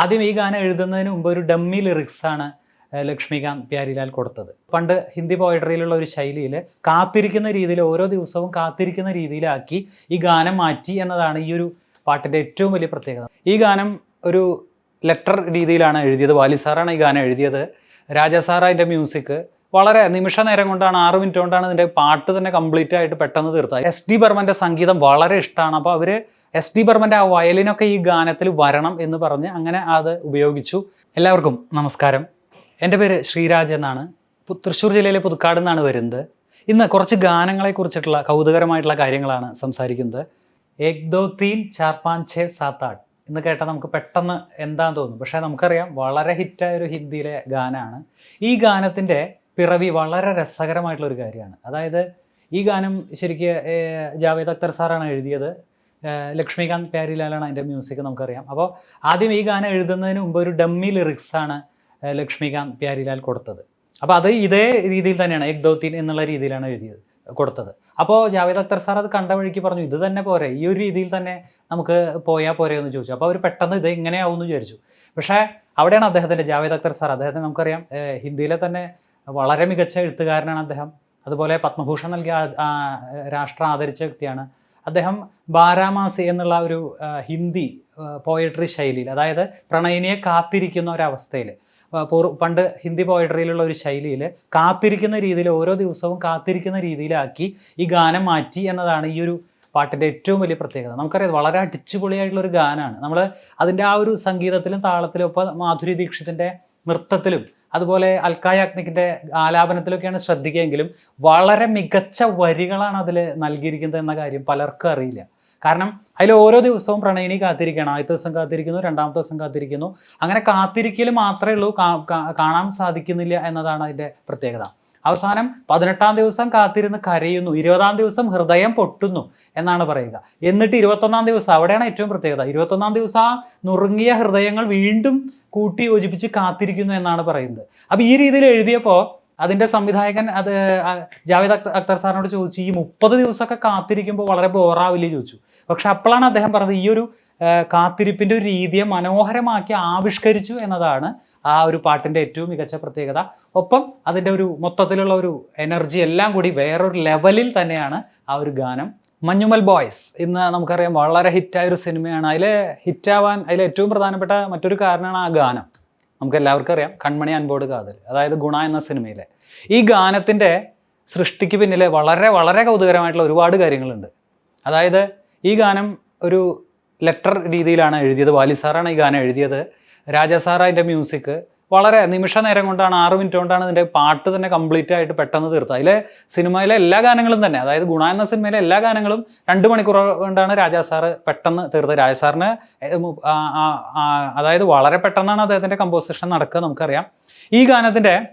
ആദ്യം ഈ ഗാനം എഴുതുന്നതിന് മുമ്പ് ഒരു ഡമ്മി ലിറിക്സ് ആണ് ലക്ഷ്മികാന്ത് പ്യാരിലാൽ കൊടുത്തത്. പണ്ട് ഹിന്ദി പോയട്രിയിലുള്ള ഒരു ശൈലിയിൽ കാത്തിരിക്കുന്ന രീതിയിൽ ഓരോ ദിവസവും കാത്തിരിക്കുന്ന രീതിയിലാക്കി ഈ ഗാനം മാറ്റി എന്നതാണ് ഈ ഒരു പാട്ടിന്റെ ഏറ്റവും വലിയ പ്രത്യേകത. ഈ ഗാനം ഒരു ലെറ്റർ രീതിയിലാണ് എഴുതിയത്. വാലി സാറാണ് ഈ ഗാനം എഴുതിയത്. രാജാ സാർ അതിന്റെ മ്യൂസിക് വളരെ നിമിഷ നേരം കൊണ്ടാണ് ആറ് മിനിറ്റ് കൊണ്ടാണ് ഇതിന്റെ പാട്ട് തന്നെ കംപ്ലീറ്റ് ആയിട്ട് പെട്ടെന്ന് തീർത്തത്. എസ് ഡി ബർമന്റെ സംഗീതം വളരെ ഇഷ്ടമാണ് അപ്പോൾ അവർ എസ് ഡി ബർമന്റെ ആ വയലിനൊക്കെ ഈ ഗാനത്തിൽ വരണം എന്ന് പറഞ്ഞ് അങ്ങനെ അത് ഉപയോഗിച്ചു. എല്ലാവർക്കും നമസ്കാരം. എന്റെ പേര് ശ്രീരാജ് എന്നാണ്. തൃശ്ശൂർ ജില്ലയിലെ പുതുക്കാട് നിന്നാണ് വരുന്നത്. ഇന്ന് കുറച്ച് ഗാനങ്ങളെ കുറിച്ചിട്ടുള്ള കൗതുകരമായിട്ടുള്ള കാര്യങ്ങളാണ് സംസാരിക്കുന്നത്. ഏക് ദോ തീൻ ചാർ പാഞ്ച് ഛേ സാത്ത് ആട്ട് എന്ന് കേട്ടാൽ നമുക്ക് പെട്ടെന്ന് എന്താന്ന് തോന്നും. പക്ഷേ നമുക്കറിയാം വളരെ ഹിറ്റായ ഒരു ഹിന്ദിയിലെ ഗാനമാണ്. ഈ ഗാനത്തിന്റെ പിറവി വളരെ രസകരമായിട്ടുള്ള ഒരു കാര്യമാണ്. അതായത് ഈ ഗാനം ശരിക്ക് ജാവേദ് അക്തർ സാറാണ് എഴുതിയത്. ലക്ഷ്മികാന്ത് പ്യാരിലാലാണ് അതിന്റെ മ്യൂസിക് നമുക്കറിയാം. അപ്പോൾ ആദ്യം ഈ ഗാനം എഴുതുന്നതിന് മുമ്പ് ഒരു ഡമ്മി ലിറിക്സ് ആണ് ലക്ഷ്മികാന്ത് പ്യാരിലാൽ കൊടുത്തത്. അപ്പോൾ അത് ഇതേ രീതിയിൽ തന്നെയാണ് എക് ദോ തീൻ എന്നുള്ള രീതിയിലാണ് എഴുതിയത് കൊടുത്തത്. അപ്പോൾ ജാവേദ് അക്തർ സാർ അത് കണ്ട വഴിക്ക് പറഞ്ഞു ഇത് തന്നെ പോരെ ഈ ഒരു രീതിയിൽ തന്നെ നമുക്ക് പോയാൽ പോരെ എന്ന് ചോദിച്ചു. അപ്പോൾ അവർ പെട്ടെന്ന് ഇത് എങ്ങനെയാവും എന്ന് വിചാരിച്ചു. പക്ഷേ അവിടെയാണ് അദ്ദേഹത്തിന്റെ ജാവേദ് അക്തർ സാർ അദ്ദേഹത്തെ നമുക്കറിയാം ഹിന്ദിയിലെ തന്നെ വളരെ മികച്ച എഴുത്തുകാരനാണ് അദ്ദേഹം. അതുപോലെ പത്മഭൂഷൺ നൽകിയ രാഷ്ട്രം ആദരിച്ച വ്യക്തിയാണ് അദ്ദേഹം ബാരാമാസി എന്നുള്ള ഒരു ഹിന്ദി പോയട്രി ശൈലിയിൽ അതായത് പ്രണയിനിയെ കാത്തിരിക്കുന്ന ഒരവസ്ഥയിൽ പണ്ട് ഹിന്ദി പോയട്രിയിലുള്ള ഒരു ശൈലിയിൽ കാത്തിരിക്കുന്ന രീതിയിൽ ഓരോ ദിവസവും കാത്തിരിക്കുന്ന രീതിയിലാക്കി ഈ ഗാനം മാറ്റി എന്നതാണ് ഈ ഒരു പാട്ടിന്റെ ഏറ്റവും വലിയ പ്രത്യേകത. നമുക്കറിയാം വളരെ അടിച്ചുപൊളിയായിട്ടുള്ള ഒരു ഗാനമാണ്. നമ്മൾ അതിന്റെ ആ ഒരു സംഗീതത്തിലും താളത്തിലും ഒപ്പം മാധുരി ദീക്ഷിതിന്റെ നൃത്തത്തിലും അതുപോലെ അൽക്കായ അഗ്നിക്കിന്റെ ആലാപനത്തിലൊക്കെയാണ് ശ്രദ്ധിക്കുകയെങ്കിലും വളരെ മികച്ച വരികളാണ് അതിൽ നൽകിയിരിക്കുന്നത് എന്ന കാര്യം പലർക്കും അറിയില്ല. കാരണം അതിൽ ഓരോ ദിവസവും പ്രണയിനി കാത്തിരിക്കണം ആദ്യത്തെ ദിവസം കാത്തിരിക്കുന്നു രണ്ടാമത്തെ ദിവസം കാത്തിരിക്കുന്നു. അങ്ങനെ കാത്തിരിക്കൽ മാത്രമേ ഉള്ളൂ കാണാൻ സാധിക്കുന്നില്ല എന്നതാണ് അതിന്റെ പ്രത്യേകത. അവസാനം പതിനെട്ടാം ദിവസം കാത്തിരുന്ന് കരയുന്നു. ഇരുപതാം ദിവസം ഹൃദയം പൊട്ടുന്നു എന്നാണ് പറയുക. എന്നിട്ട് ഇരുപത്തൊന്നാം ദിവസം അവിടെയാണ് ഏറ്റവും പ്രത്യേകത. ഇരുപത്തൊന്നാം ദിവസം ആ നുറുങ്ങിയ ഹൃദയങ്ങൾ വീണ്ടും കൂട്ടി യോജിപ്പിച്ച് കാത്തിരിക്കുന്നു എന്നാണ് പറയുന്നത്. അപ്പോൾ ഈ രീതിയിൽ എഴുതിയപ്പോൾ അതിന്റെ സംവിധായകൻ അത് ജാവേദ് അക്ത- അക്തർ സാറിനോട് ചോദിച്ചു ഈ മുപ്പത് ദിവസമൊക്കെ കാത്തിരിക്കുമ്പോൾ വളരെ ബോറാവില്ലേ? ചോദിച്ചു. പക്ഷെ അപ്പോഴാണ് അദ്ദേഹം പറഞ്ഞത് ഈ ഒരു കാത്തിരിപ്പിന്റെ ഒരു രീതിയെ മനോഹരമാക്കി ആവിഷ്കരിച്ചു എന്നതാണ് ആ ഒരു പാട്ടിന്റെ ഏറ്റവും മികച്ച പ്രത്യേകത. ഒപ്പം അതിന്റെ ഒരു മൊത്തത്തിലുള്ള ഒരു എനർജി എല്ലാം കൂടി വേറൊരു ലെവലിൽ തന്നെയാണ് ആ ഒരു ഗാനം. മഞ്ഞുമൽ ബോയ്സ് ഇന്ന് നമുക്കറിയാം വളരെ ഹിറ്റായ ഒരു സിനിമയാണ്. അതിൽ ഹിറ്റാവാൻ അതിൽ ഏറ്റവും പ്രധാനപ്പെട്ട മറ്റൊരു കാരണമാണ് ആ ഗാനം. നമുക്ക് എല്ലാവർക്കും അറിയാം കൺമണി അൻപോട് കാതൽ അതായത് ഗുണ എന്ന സിനിമയിലെ. ഈ ഗാനത്തിന്റെ സൃഷ്ടിക്ക് പിന്നിൽ വളരെ വളരെ കൗതുകരമായിട്ടുള്ള ഒരുപാട് കാര്യങ്ങളുണ്ട്. അതായത് ഈ ഗാനം ഒരു ലെറ്റർ രീതിയിലാണ് എഴുതിയത്. വാലി സാറാണ് ഈ ഗാനം എഴുതിയത്. രാജാ അതിന്റെ മ്യൂസിക് വളരെ നിമിഷ നേരം കൊണ്ടാണ് ആറ് മിനിറ്റ് കൊണ്ടാണ് ഇതിന്റെ പാട്ട് തന്നെ കംപ്ലീറ്റ് ആയിട്ട് പെട്ടെന്ന് തീർത്തത്. അതിലെ സിനിമയിലെ എല്ലാ ഗാനങ്ങളും തന്നെ അതായത് ഗുണ എന്ന സിനിമയിലെ എല്ലാ ഗാനങ്ങളും രണ്ട് മണിക്കൂർ കൊണ്ടാണ് രാജാ സാറ് പെട്ടെന്ന് തീർത്തത്. രാജാ സാറിന് ഏർ മു- ആ- ആ- ആ- അതായത് വളരെ പെട്ടെന്നാണ് അദ്ദേഹത്തിന്റെ കമ്പോസിഷൻ നടക്കുക നമുക്കറിയാം. ഈ ഗാനത്തിന്റെ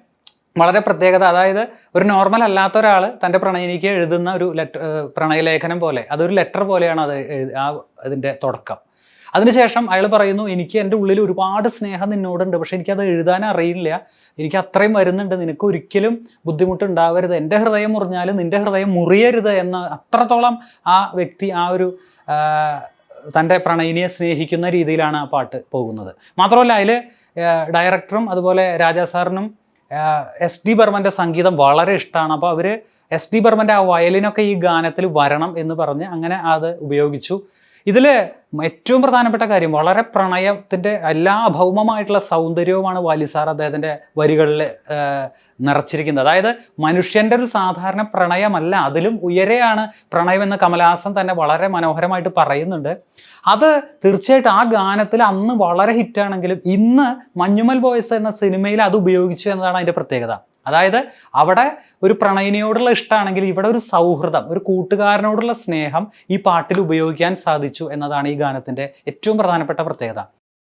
വളരെ പ്രത്യേകത അതായത് ഒരു നോർമൽ അല്ലാത്ത ഒരാൾ തന്റെ പ്രണയിനിക്ക് എഴുതുന്ന ഒരു ലെറ്റർ പ്രണയലേഖനം പോലെ അതൊരു ലെറ്റർ പോലെയാണ് അത് ആ അതിന്റെ തുടക്കം. അതിനുശേഷം അയാൾ പറയുന്നു എനിക്ക് എന്റെ ഉള്ളിൽ ഒരുപാട് സ്നേഹം നിന്നോടുണ്ട് പക്ഷെ എനിക്കത് എഴുതാൻ അറിയില്ല. എനിക്ക് അത്രയും വരുന്നുണ്ട്. നിനക്ക് ഒരിക്കലും ബുദ്ധിമുട്ടുണ്ടാവരുത്. എന്റെ ഹൃദയം മുറിഞ്ഞാലും നിന്റെ ഹൃദയം മുറിയരുത് എന്ന് അത്രത്തോളം ആ വ്യക്തി ആ ഒരു തന്റെ പ്രണയിനിയെ സ്നേഹിക്കുന്ന രീതിയിലാണ് ആ പാട്ട് പോകുന്നത്. മാത്രമല്ല അതിൽ ഡയറക്ടറും അതുപോലെ രാജാ സാറിനും എസ് ഡി ബർമന്റെ സംഗീതം വളരെ ഇഷ്ടമാണ്. അപ്പോൾ അവർ എസ് ഡി ബർമന്റെ ആ വയലിനൊക്കെ ഈ ഗാനത്തിൽ വരണം എന്ന് പറഞ്ഞ് അങ്ങനെ അത് ഉപയോഗിച്ചു. ഇതിൽ ഏറ്റവും പ്രധാനപ്പെട്ട കാര്യം വളരെ പ്രണയത്തിന്റെ എല്ലാ ഭൗമമായിട്ടുള്ള സൗന്ദര്യവുമാണ് വാലി സാർ അദ്ദേഹത്തിന്റെ വരികളിൽ നിറച്ചിരിക്കുന്നത്. അതായത് മനുഷ്യന്റെ ഒരു സാധാരണ പ്രണയമല്ല അതിലും ഉയരെയാണ് പ്രണയമെന്ന് കമലഹാസൻ തന്നെ വളരെ മനോഹരമായിട്ട് പറയുന്നുണ്ട്. അത് തീർച്ചയായിട്ടും ആ ഗാനത്തിൽ അന്ന് വളരെ ഹിറ്റാണെങ്കിലും ഇന്ന് മഞ്ഞുമൽ ബോയ്സ് എന്ന സിനിമയിൽ അത് ഉപയോഗിച്ചു എന്നതാണ് അതിന്റെ പ്രത്യേകത. അതായത് അവിടെ ഒരു പ്രണയിനിയോടുള്ള ഇഷ്ടമാണെങ്കിൽ ഇവിടെ ഒരു സൗഹൃദം ഒരു കൂട്ടുകാരനോടുള്ള സ്നേഹം ഈ പാട്ടിൽ ഉപയോഗിക്കാൻ സാധിച്ചു എന്നതാണ് ഈ ഗാനത്തിന്റെ ഏറ്റവും പ്രധാനപ്പെട്ട പ്രത്യേകത.